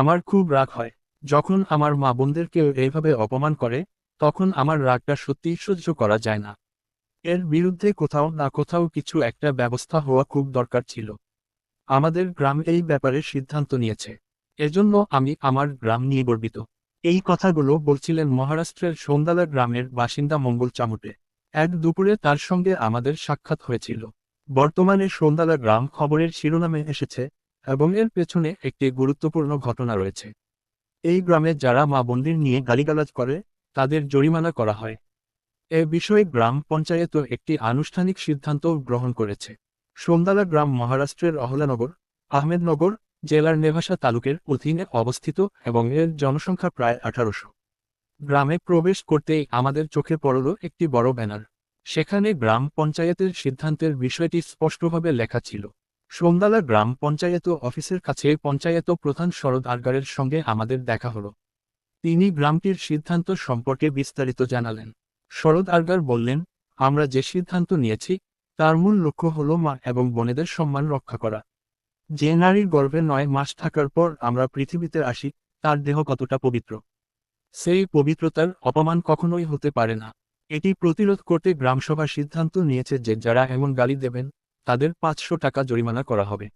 আমার খুব রাগ হয়। যখন আমার মা বোনদের কেউ এইভাবে অপমান করে, তখন আমার রাগটা সত্যিই সহ্য করা যায় না। এর বিরুদ্ধে কোথাও না কোথাও কিছু একটা ব্যবস্থা হওয়া খুব দরকার ছিল। আমাদের গ্রাম এই ব্যাপারে সিদ্ধান্ত নিয়েছে। এজন্য আমি আমার গ্রাম নিয়ে গর্বিত। এই কথাগুলো বলছিলেন মহারাষ্ট্রের সন্দালা গ্রামের বাসিন্দা মঙ্গল চামুটে এক দুপুরে তার সঙ্গে আমাদের সাক্ষাৎ হয়েছিল। বর্তমানে সন্দালা গ্রাম খবরের শিরোনামে এসেছে এবং এর পেছনে একটি গুরুত্বপূর্ণ ঘটনা রয়েছে। এই গ্রামে যারা মা বন্দির নিয়ে গালিগালাজ করে, তাদের জরিমানা করা হয়। এ বিষয়ে গ্রাম পঞ্চায়েতও একটি আনুষ্ঠানিক সিদ্ধান্ত গ্রহণ করেছে। সোমদালা গ্রাম মহারাষ্ট্রের অহলানগর, আহমেদনগর জেলার নেভাসা তালুকের অধীনে অবস্থিত এবং এর জনসংখ্যা প্রায় আঠারোশো। গ্রামে প্রবেশ করতেই আমাদের চোখে পড়ল একটি বড় ব্যানার। সেখানে গ্রাম পঞ্চায়েতের সিদ্ধান্তের বিষয়টি স্পষ্টভাবে লেখা ছিল। সোমদালা গ্রাম পঞ্চায়েত অফিসের কাছে পঞ্চায়েত প্রধান শরদ আরগারের সঙ্গে আমাদের দেখা হলো। তিনি গ্রামটির সিদ্ধান্ত সম্পর্কে বিস্তারিত জানালেন। শরদ আরগার বললেন, আমরা যে সিদ্ধান্ত নিয়েছি, তার মূল লক্ষ্য হল মা এবং বোনেদের সম্মান রক্ষা করা। যে নারীর গর্ভে নয় মাস থাকার পর আমরা পৃথিবীতে আসি, তার দেহ কতটা পবিত্র। সেই পবিত্রতার অপমান কখনোই হতে পারে না। এটি প্রতিরোধ করতে গ্রামসভা সিদ্ধান্ত নিয়েছে যে যারা এমন গালি দেবেন তাদের পাঁচশো টাকা জরিমানা করা হবে।